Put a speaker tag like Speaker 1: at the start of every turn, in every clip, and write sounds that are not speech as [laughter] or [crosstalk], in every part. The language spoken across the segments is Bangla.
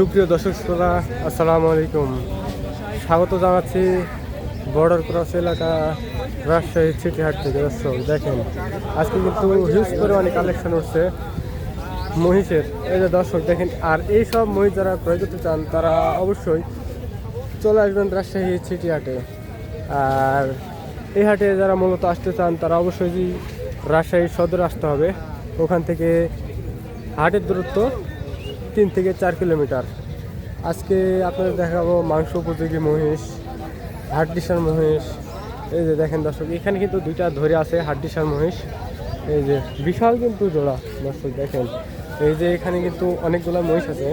Speaker 1: সুপ্রিয় দর্শক শ্রোতা, আসসালামু আলাইকুম। স্বাগত জানাচ্ছি বর্ডার ক্রস এলাকা রাজশাহী চিটিহাট থেকে। দর্শক, দেখেন, আজকে কিন্তু হিউজ পরিমাণে কালেকশন উঠছে মহিষের। এই যে দর্শক, দেখেন, আর এই সব মহিষ যারা ক্রয় করতে চান, তারা অবশ্যই চলে আসবেন রাজশাহী চিটিহাটে। আর এই হাটে যারা মূলত আসতে চান, তারা অবশ্যই রাজশাহী সদর আসতে হবে। ওখান থেকে হাটের দূরত্ব তিন থেকে চার কিলোমিটার। আজকে আপনাদের দেখাবো মাংস উপযোগী মহিষ হাড্ডিসার মহিষ। এই যে দেখেন দর্শক, এখানে কিন্তু দুইটা ধরে আছে হাড্ডিসার মহিষ। এই যে বিশাল কিন্তু জোড়া, দর্শক দেখেন। এই যে এখানে কিন্তু অনেকগুলো মহিষ আছে।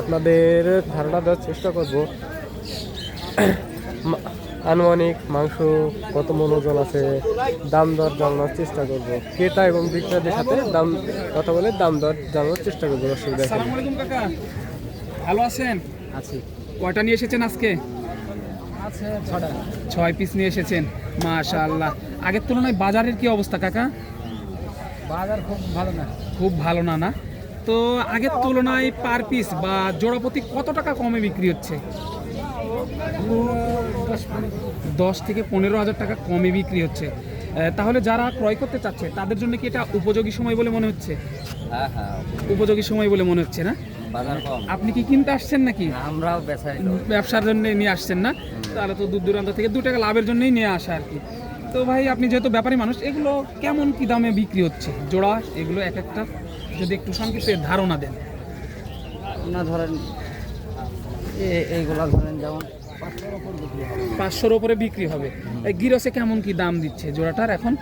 Speaker 1: আপনাদের ধারণা দেওয়ার চেষ্টা করব। আনুমানিক মাংস কত মন ওজন আছে দাম দর জানানোর চেষ্টা করব। ক্রেতা এবং বিক্রেতাদের সাথে দাম কথা বলে দাম দর জানানোর চেষ্টা করব
Speaker 2: অসুবিধা ভালো আছেন?
Speaker 1: আছি।
Speaker 2: কয়টা নিয়ে এসেছেন আজকে?
Speaker 1: আছে ছটা।
Speaker 2: ছয় পিস নিয়ে এসেছেন মাশাআল্লাহ। আগের তুলনায় বাজারের কি অবস্থা কাকা?
Speaker 1: বাজার খুব ভালো না।
Speaker 2: খুব ভালো না না? তো আগের তুলনায় পার পিস বা জোড়াপতি কত টাকা কমে বিক্রি হচ্ছে? দশ থেকে পনেরো হাজার টাকা কমে বিক্রি হচ্ছে। তাহলে যারা ক্রয় করতে চাচ্ছে তাদের জন্য কি এটা উপযোগী সময় বলে মনে হচ্ছে?
Speaker 3: হ্যাঁ হ্যাঁ
Speaker 2: উপযোগী। সময় বলে মনে হচ্ছে না? আপনি কি কিনতে আসছেন নাকি?
Speaker 3: আমরাও
Speaker 2: ব্যবসার জন্য নিয়ে আসছেন না? তাহলে তো দূর দূরান্ত থেকে দু টাকা লাভের জন্যই নিয়ে আসা আর কি। তো ভাই আপনি যেহেতু ব্যাপারী মানুষ এগুলো কেমন কি দামে বিক্রি হচ্ছে? জোড়া এগুলো এক একটা যদি একটু সংক্ষিপ্ত ধারণা দেন।
Speaker 3: না ধরেন এইগুলা ধরেন যেমন পাঁচশোর উপর বিক্রি হবে।
Speaker 2: ওপরে বিক্রি হবে। এই গিরসে কেমন কি দাম দিচ্ছে জোড়াটার এখন?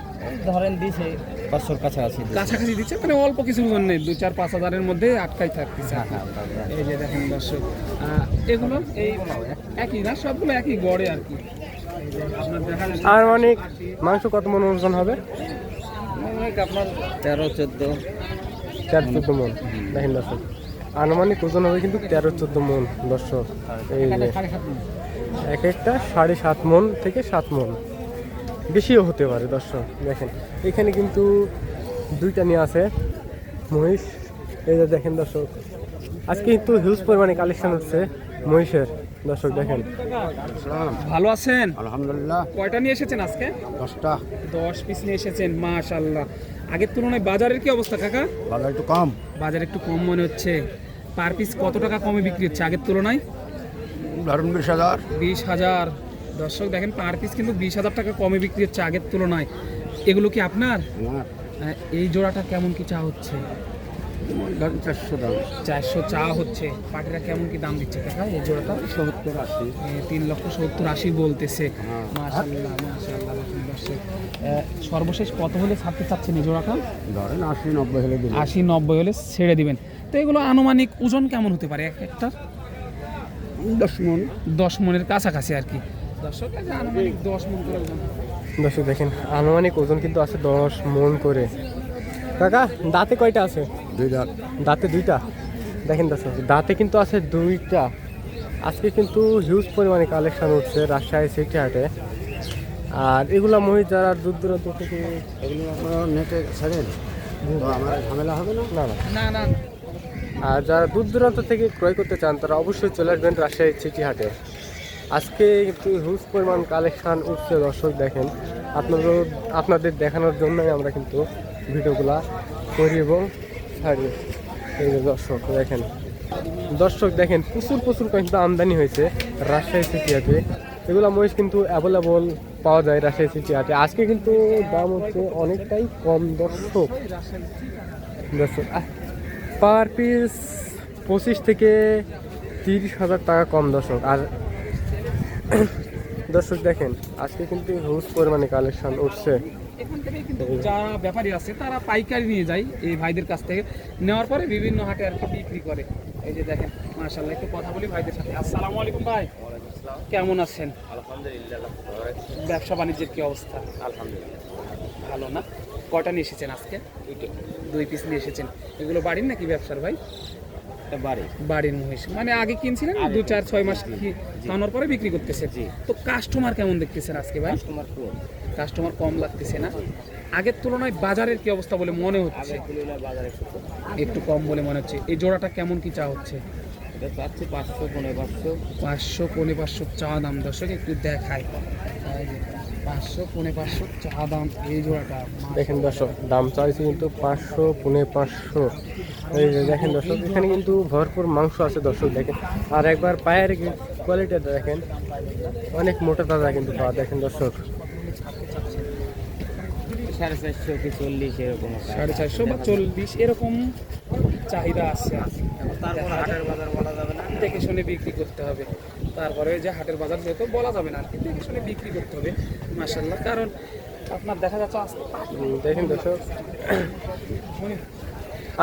Speaker 3: ধরেন দিছে পাঁচশোর কাছাকাছি।
Speaker 2: কাছাকাছি দিচ্ছে মানে অল্প কিছুর জন্য দু চার পাঁচ হাজারের মধ্যে আটকাই থাকতেছে।
Speaker 3: হ্যাঁ হ্যাঁ
Speaker 2: এই যে দেখেন দর্শক এগুলো এই একই না সবগুলো একই গড়ে আর কি। আর
Speaker 1: আনুমানিক মাংস কত মন ওজন হবে?
Speaker 3: আপনার তেরো চোদ্দ।
Speaker 1: চার চোদ্দ মন। দেখেন দর্শক। আনুমানিক ওজন হবে কিন্তু তেরো চোদ্দ মন দর্শক। এই যে এক একটা সাড়ে সাত মন থেকে সাত মন। বেশিও হতে পারে দর্শক দেখেন। এখানে কিন্তু দুইটা নিয়ে আছে মহিষ। এই যে দেখেন দর্শক আজকে কিন্তু হিউজ পরিমাণে কালেকশন হচ্ছে মহিষের। দর্শক দেখেন।
Speaker 2: ভালো আছেন?
Speaker 3: আলহামদুলিল্লাহ।
Speaker 2: কয়টা নিয়ে এসেছেন আজকে?
Speaker 3: দশটা।
Speaker 2: দশ পিস নিয়ে এসেছেন মাশাল্লাহ আগের তুলনায় বাজারের কি অবস্থা কাকা?
Speaker 3: বাজার একটু কম।
Speaker 2: বাজার একটু কম মনে হচ্ছে। পার পিস কত টাকা কমে বিক্রি হচ্ছে আগের তুলনায়?
Speaker 3: ধরুন বিশ হাজার।
Speaker 2: বিশ হাজার। দর্শক দেখেন পার পিস কিন্তু বিশ হাজার টাকা কমে বিক্রি হচ্ছে আগের তুলনায়। এগুলো কি আপনার? এই জোড়াটা কেমন কি চা হচ্ছে?
Speaker 3: ধরুন চারশো দাম।
Speaker 2: চারশো চা হচ্ছে। পাটিরা কেমন কি দাম দিচ্ছে কাকা এই জোড়াটা?
Speaker 3: সত্তর আশি।
Speaker 2: তিন লক্ষ সত্তর আশি বলতেছে।
Speaker 3: হ্যাঁ।
Speaker 2: মাশাল্লাহ মাশাল্লাহ সর্বশেষ কত হলে ছাড়তে চাচ্ছেন এই জোড়াটা?
Speaker 3: ধরেন আশি নব্বই হলে
Speaker 2: আশি নব্বই হলে ছেড়ে দিবেন। তো এগুলো আনুমানিক ওজন কেমন হতে পারে এক একটা?
Speaker 3: দশ মন।
Speaker 2: দশ মনের কাছাকাছি আর কি। দর্শক আনুমানিক দশ মন করে ওজন।
Speaker 1: দর্শক দেখেন আনুমানিক ওজন কিন্তু আছে দশ মন করে। কাকা দাঁতে কয়টা আছে?
Speaker 3: দুই দাঁত।
Speaker 1: দাঁতে দুইটা? দেখেন দাঁতে কিন্তু আছে দুইটা। আজকে কিন্তু হিউজ পরিমাণে কালেকশন উঠছে রাজশাহী সিটি হাটে। আর এগুলো মহিষ যারা দূর দূরান্ত থেকে
Speaker 3: এগুলো আপনারা নেটে ছাড়েন। আমার ঝামেলা হবে না?
Speaker 1: না না।
Speaker 2: না না
Speaker 1: আর যারা দূর দূরান্ত থেকে ক্রয় করতে চান তারা অবশ্যই চলে আসবেন রাজশাহী সিটি হাটে। আজকে কিন্তু হিউজ পরিমাণ কালেকশান উঠছে দর্শক দেখেন। আপনাদের আপনাদের দেখানোর জন্যই আমরা কিন্তু ভিডিওগুলা করি এবং ছাড়ি। এই যে দর্শক, দেখেন। দর্শক, দেখেন, প্রচুর প্রচুর কিন্তু আমদানি হয়েছে রাজশাহী সিটি হাটে এগুলো মহিষ কিন্তু অ্যাভেলেবল পাওয়া যায় রাজশাহী হাটে আজকে কিন্তু দাম হচ্ছে অনেকটাই কম, দর্শক। দর্শক পার পিস পঁচিশ থেকে তিরিশ হাজার টাকা কম, দর্শক। আর [clears throat] দর্শক, দেখেন, আজকে কিন্তু হিউজ পরিমাণে কালেকশন উঠছে।
Speaker 2: এখান থেকে কিন্তু যারা ব্যাপারী আছে তারা পাইকারি নিয়ে যায় এই ভাইদের কাছ থেকে। নেওয়ার পরে বিভিন্ন হাটে আর কি বিক্রি করে। এই যে দেখেন মাশাল্লাহ একটু কথা বলি ভাইদের সাথে। আসসালামু আলাইকুম ভাই। কেমন আছেন?
Speaker 3: আলহামদুলিল্লাহ
Speaker 2: ব্যবসা বাণিজ্যের কি অবস্থা?
Speaker 3: আলহামদুলিল্লাহ।
Speaker 2: ভালো না? কটা নিয়ে এসেছেন আজকে? দুই পিস নিয়ে এসেছেন। এগুলো বাড়ির নাকি ব্যবসার ভাই?
Speaker 3: বাড়ি।
Speaker 2: বাড়ির মহিষ। মানে আগে কিনছিলেন দু চার ছয় মাস কি খাওয়ানোর পরে বিক্রি করতেছে তো কাস্টমার কেমন দেখতেছেন আজকে ভাই?
Speaker 3: কাস্টমার কম
Speaker 2: কাস্টমার কম লাগতেছে না? আগের তুলনায় বাজারের কি অবস্থা বলে মনে হচ্ছে?
Speaker 3: একটু কম।
Speaker 2: বলে মনে হচ্ছে। এই জোড়াটা কেমন কি চা হচ্ছে?
Speaker 3: এটা চাচ্ছি পাঁচশো পনেরো পাঁচশো।
Speaker 2: পাঁচশো পনে পাঁচশো চা দাম দর্শক একটু দেখাই। এই যে, পাঁচশো পনে পাঁচশো চা দাম এই জোড়াটা।
Speaker 1: দেখেন দর্শক দাম চাইছে কিন্তু পাঁচশো পুনে পাঁচশো। এই দেখেন দর্শক এখানে কিন্তু ভরপুর মাংস আছে দর্শক দেখেন। আর একবার পায়ের কোয়ালিটিটা দেখেন অনেক মোটা তাজা কিন্তু পাওয়া দেখেন দর্শক।
Speaker 3: সাড়ে চারশো কি চল্লিশ এরকম
Speaker 2: সাড়ে চারশো বা চল্লিশ এরকম চাহিদা আছে।
Speaker 3: তারপর হাটের বাজার বলা যাবে না।
Speaker 2: দেখে শুনে বিক্রি করতে হবে। তারপরে ওই যে হাটের বাজার যেহেতু বলা যাবে না আর কি দেখে শুনে বিক্রি করতে হবে মাসাল্লাহ কারণ আপনার দেখা যাচ্ছে
Speaker 1: দেখেন দর্শক।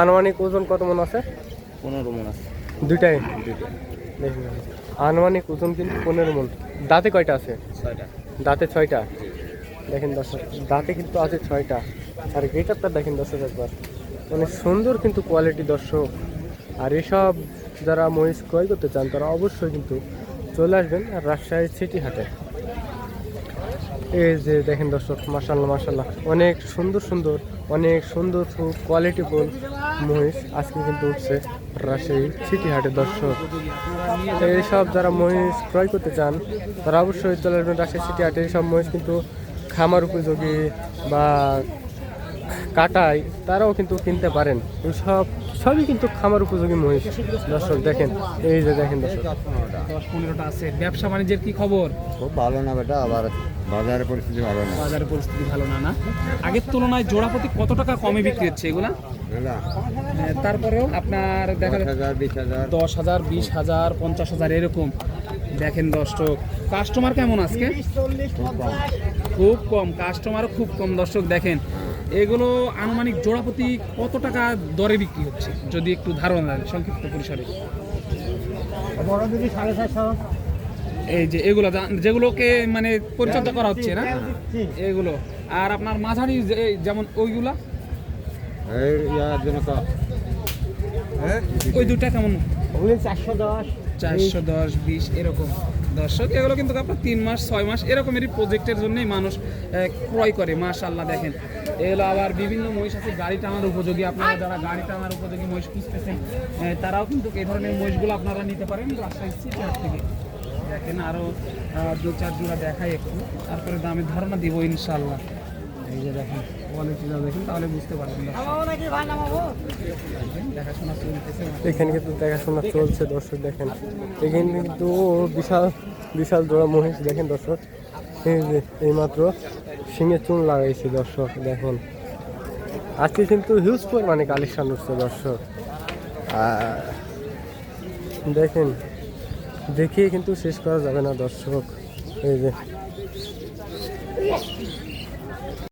Speaker 1: আনুমানিক ওজন কত মন আছে?
Speaker 3: পনেরো মন আছে।
Speaker 1: দুইটাই? দেখুন আনুমানিক ওজন কিন্তু পনেরো মন। দাঁতে কয়টা আছে?
Speaker 3: ছয়টা।
Speaker 1: দাঁতে ছয়টা? দেখেন দর্শক দাঁতে কিন্তু আছে ছয়টা। আর গেটারটা দেখেন দর্শক একবার। অনেক সুন্দর কিন্তু কোয়ালিটি দর্শক। আর এসব যারা মহিষ ক্রয় করতে চান তারা অবশ্যই কিন্তু চলে আসবেন রাজশাহী সিটি হাটে। এই যে দেখেন দর্শক মাসাল্লাহ মাসাল্লাহ অনেক সুন্দর সুন্দর, অনেক সুন্দর কোয়ালিটি কোয়ালিটিফুল মহিষ আজকে কিন্তু উঠছে রাজশাহী সিটি হাটে, দর্শক। তো এইসব যারা মহিষ ক্রয় করতে চান, তারা অবশ্যই চলে আসবেন রাজশাহী সিটি হাটে। এইসব মহিষ কিন্তু খামার উপযোগী বা কাটাই তারাও কিন্তু কিনতে পারেন। এইসব সবই কিন্তু খামার উপযোগী মহিষ। দর্শক দেখেন এই যে দেখেন দর্শক।
Speaker 2: দশ পনেরোটা আছে। ব্যবসা বাণিজ্যের কি খবর?
Speaker 4: খুব ভালো না বেটা আবার বাজারের পরিস্থিতি ভালো না।
Speaker 2: বাজারের পরিস্থিতি ভালো না না? আগের তুলনায় জোড়া প্রতি কত টাকা কমে বিক্রি হচ্ছে এগুলা? হ্যাঁ, তারপরেও আপনার দেখা
Speaker 4: দশ হাজার বিশ হাজার।
Speaker 2: দশ হাজার বিশ হাজার পঞ্চাশ হাজার এরকম। দেখেন দর্শক কাস্টমার কেমন আজকে? খুব কম। কাস্টমারও খুব কম। দর্শক দেখেন এগুলো আনুমানিক জোড়া প্রতি কত টাকা দরে বিক্রি হচ্ছে? যদি একটু ধারণা দেন সংক্ষিপ্ত পরিসরে।
Speaker 3: বড় সাড়ে চারশো
Speaker 2: এই যে এগুলো যেগুলোকে মানে পরিচর্যা করা হচ্ছে না? এগুলো। আর আপনার মাঝারি যেমন ওইগুলা?
Speaker 4: তো
Speaker 2: ওই দুটা কেমন?
Speaker 3: চারশো দশ
Speaker 2: চারশো দশ বিশ এরকম। দর্শক, এগুলো কিন্তু আপনার তিন মাস, ছয় মাস এরকমেরই প্রজেক্টের জন্যই মানুষ ক্রয় করে মাশাল্লাহ দেখেন। এগুলো আবার বিভিন্ন মহিষ আছে, গাড়ি টানার উপযোগী, আপনারা যারা গাড়ি টানার উপযোগী মহিষ খুঁজতেছেন তারাও কিন্তু এই ধরনের মহিষগুলো আপনারা নিতে পারেন রাজশাহী সিটি থেকে। দেখেন আরও দু চার জোড়া দেখায় একটু, তারপরে দামের ধারণা দিব ইনশাল্লাহ এই যে দেখেন কোয়ালিটিটা দেখেন তাহলে বুঝতে পারবেন দেখাশোনা চলতেছে
Speaker 1: এখানে কিন্তু দেখাশোনা চলছে দর্শক দেখেন। এখানে কিন্তু বিশাল বিশাল জোড়া মহিষ দেখেন দর্শক। এই যে এইমাত্র শিঙে চুন লাগাইছে দর্শক দেখেন। আজকে কিন্তু হিউজ পরিমাণে কালেকশন উঠছে দর্শক। দেখেন দেখিয়ে কিন্তু শেষ করা যাবে না দর্শক। এই যে